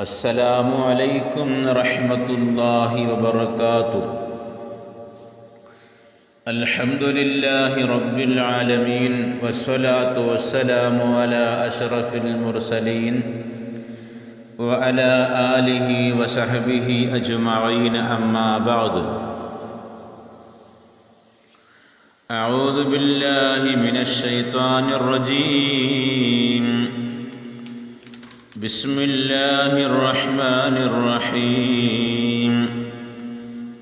السلام عليكم ورحمة الله وبركاته. الحمد لله رب العالمين والصلاة والسلام على أشرف المرسلين وعلى آله وصحبه أجمعين أما بعد. أعوذ بالله من الشيطان الرجيم. بسم الله الرحمن الرحيم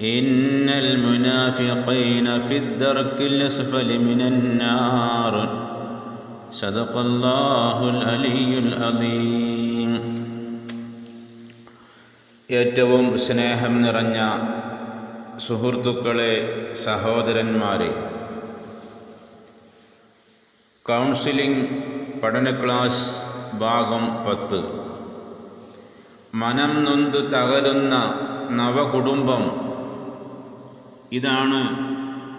إن المنافقين في الدرك الأسفل من النار صدق الله العلي العظيم ഏറ്റവും സ്നേഹം നിറഞ്ഞ സുഹൃത്തുക്കളെ സഹോദരന്മാരെ കൗൺസിലിംഗ് പഠന ക്ലാസ് ഭാഗം പത്ത്. മനം നൊന്ത് തകരുന്ന നവകുടുംബം. ഇതാണ്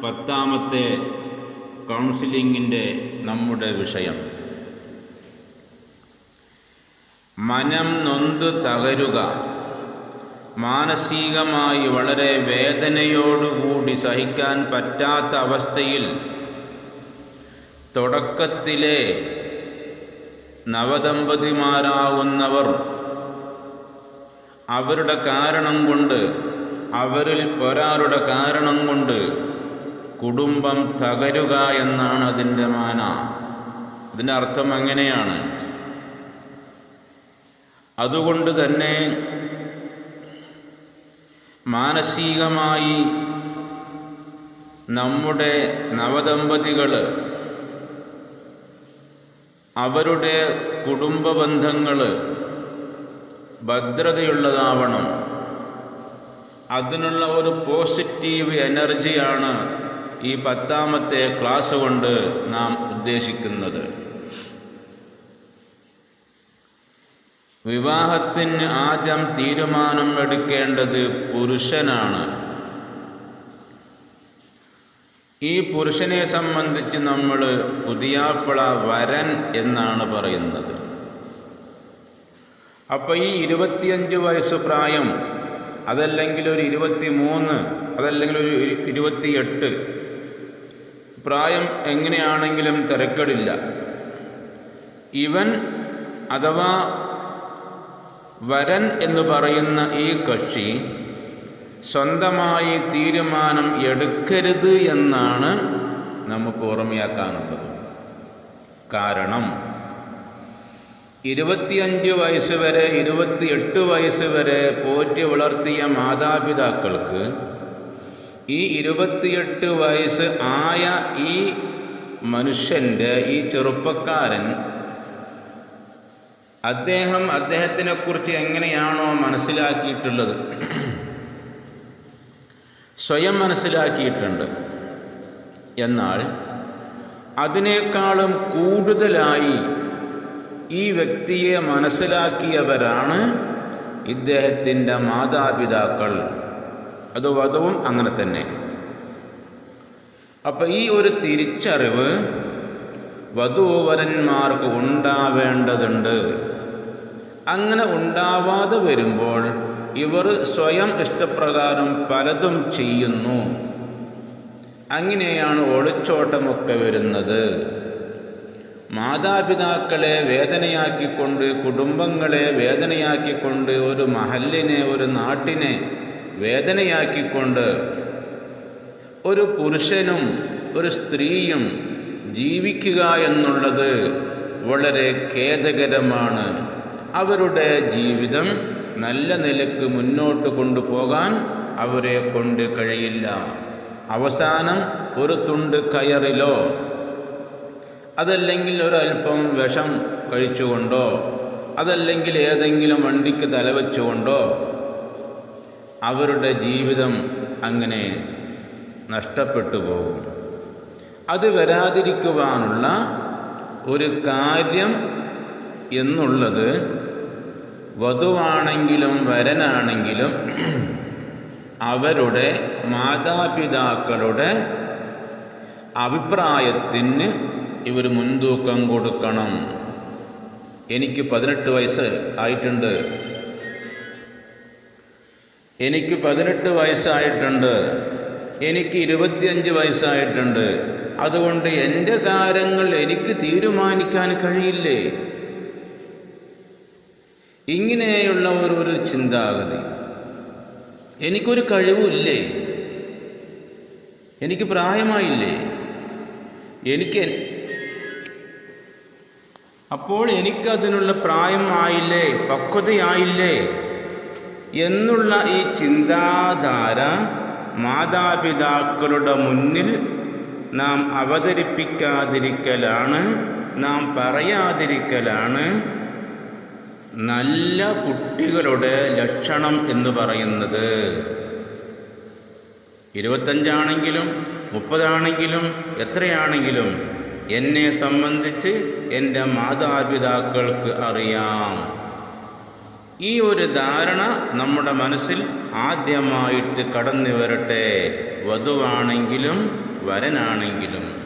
പത്താമത്തെ കൗൺസിലിങ്ങിന്റെ നമ്മുടെ വിഷയം. മനം നൊന്ത് തകരുക. മാനസികമായി വളരെ വേദനയോടുകൂടി സഹിക്കാൻ പറ്റാത്ത അവസ്ഥയിൽ തുടക്കത്തിലെ നവദമ്പതിമാരാവുന്നവർ അവരുടെ കാരണം കൊണ്ട് അവരിൽ ഒരാളുടെ കാരണം കൊണ്ട് കുടുംബം തകരുക എന്നാണ് അതിന്റെ മാന. അതിന്റെ അർത്ഥം അങ്ങനെയാണ്. അതുകൊണ്ട് തന്നെ മാനസികമായി നമ്മുടെ നവദമ്പതികൾ അവരുടെ കുടുംബ ബന്ധങ്ങൾ ഭദ്രതയുള്ളതാവണം. അതിനുള്ള ഒരു പോസിറ്റീവ് എനർജിയാണ് ഈ പത്താമത്തെ ക്ലാസ് കൊണ്ട് നാം ഉദ്ദേശിക്കുന്നത്. വിവാഹത്തിന് ആദ്യം തീരുമാനം എടുക്കേണ്ടത് പുരുഷനാണ്. ഈ പുരുഷനെ സംബന്ധിച്ച് നമ്മൾ പുതിയാപ്പിള വരൻ എന്നാണ് പറയുന്നത്. അപ്പോൾ ഈ ഇരുപത്തിയഞ്ച് വയസ്സ് പ്രായം അതല്ലെങ്കിൽ ഒരു ഇരുപത്തി മൂന്ന് അതല്ലെങ്കിൽ ഒരു ഇരുപത്തിയെട്ട് പ്രായം എങ്ങനെയാണെങ്കിലും തിരക്കടില്ല. ഇവൻ അഥവാ വരൻ എന്ന് പറയുന്ന ഈ കക്ഷി സ്വന്തമായി തീരുമാനം എടുക്കരുത് എന്നാണ് നമുക്ക് ഓർമ്മയാക്കാനുള്ളത്. കാരണം ഇരുപത്തിയഞ്ച് വയസ്സ് വരെ ഇരുപത്തിയെട്ട് വയസ്സ് വരെ പോറ്റി വളർത്തിയ മാതാപിതാക്കൾക്ക് ഈ ഇരുപത്തിയെട്ട് വയസ്സ് ആയ ഈ മനുഷ്യന്റെ ഈ ചെറുപ്പക്കാരൻ അദ്ദേഹം അദ്ദേഹത്തിനെക്കുറിച്ച് എങ്ങനെയാണോ മനസ്സിലാക്കിയിട്ടുള്ളത്. സ്വയം മനസ്സിലാക്കിയിട്ടുണ്ട്. എന്നാൽ അതിനേക്കാളും കൂടുതലായി ഈ വ്യക്തിയെ മനസ്സിലാക്കിയവരാണ് ഇദ്ദേഹത്തിന്റെ മാതാപിതാക്കൾ. അത് വധവും അങ്ങനെ തന്നെ. അപ്പം ഈ ഒരു തിരിച്ചറിവ് വധൂവരന്മാർക്ക് ഉണ്ടാവേണ്ടതുണ്ട്. അങ്ങനെ ഉണ്ടാവാതെ വരുമ്പോൾ ഇവർ സ്വയം ഇഷ്ടപ്രകാരം പലതും ചെയ്യുന്നു. അങ്ങനെയാണ് ഒളിച്ചോട്ടമൊക്കെ വരുന്നത്. മാതാപിതാക്കളെ വേദനയാക്കിക്കൊണ്ട് കുടുംബങ്ങളെ വേദനയാക്കിക്കൊണ്ട് ഒരു മഹല്ലിനെ ഒരു നാട്ടിനെ വേദനയാക്കിക്കൊണ്ട് ഒരു പുരുഷനും ഒരു സ്ത്രീയും ജീവിക്കുക എന്നുള്ളത് വളരെ ഖേദകരമാണ്. അവരുടെ ജീവിതം നല്ല നിലയ്ക്ക് മുന്നോട്ട് കൊണ്ടുപോകാൻ അവരെ കൊണ്ട് കഴിയില്ല. അവസാനം ഒരു തുണ്ട് കയറിലോ? അതല്ലെങ്കിൽ ഒരല്പം വിഷം കഴിച്ചുകൊണ്ടോ? അതല്ലെങ്കിൽ ഏതെങ്കിലും വണ്ടിക്ക് തലവെച്ചുകൊണ്ടോ അവരുടെ ജീവിതം അങ്ങനെ നഷ്ടപ്പെട്ടു പോകും. അത് വരാതിരിക്കുവാനുള്ള ഒരു കാര്യം എന്നുള്ളത് വധുവാണെങ്കിലും വരനാണെങ്കിലും അവരുടെ മാതാപിതാക്കളുടെ അഭിപ്രായത്തിന് ഇവർ മുൻതൂക്കം കൊടുക്കണം. എനിക്ക് പതിനെട്ട് വയസ്സ് ആയിട്ടുണ്ട്. എനിക്ക് പതിനെട്ട് വയസ്സായിട്ടുണ്ട്. എനിക്ക് ഇരുപത്തിയഞ്ച് വയസ്സായിട്ടുണ്ട്. അതുകൊണ്ട് എന്റെ കാര്യങ്ങൾ എനിക്ക് തീരുമാനിക്കാൻ കഴിയില്ലേ? ഇങ്ങനെയുള്ള ഒരു ചിന്താഗതി. എനിക്കൊരു കഴിവില്ലേ എനിക്ക് പ്രായമായില്ലേ? എനിക്ക് അപ്പോൾ എനിക്കതിനുള്ള പ്രായമായില്ലേ പക്വതയായില്ലേ? എന്നുള്ള ഈ ചിന്താധാര മാതാപിതാക്കളുടെ മുന്നിൽ നാം അവതരിപ്പിക്കാതിരിക്കലാണ് നാം പറയാതിരിക്കലാണ് നല്ല കുട്ടികളുടെ ലക്ഷണം എന്ന് പറയുന്നത്. ഇരുപത്തഞ്ചാണെങ്കിലും മുപ്പതാണെങ്കിലും എത്രയാണെങ്കിലും എന്നെ സംബന്ധിച്ച് എന്റെ മാതാപിതാക്കൾക്ക് അറിയാം. ഈ ഒരു ധാരണ നമ്മുടെ മനസ്സിൽ ആദ്യമായിട്ട് കടന്നു വരട്ടെ വധുവാണെങ്കിലും വരനാണെങ്കിലും.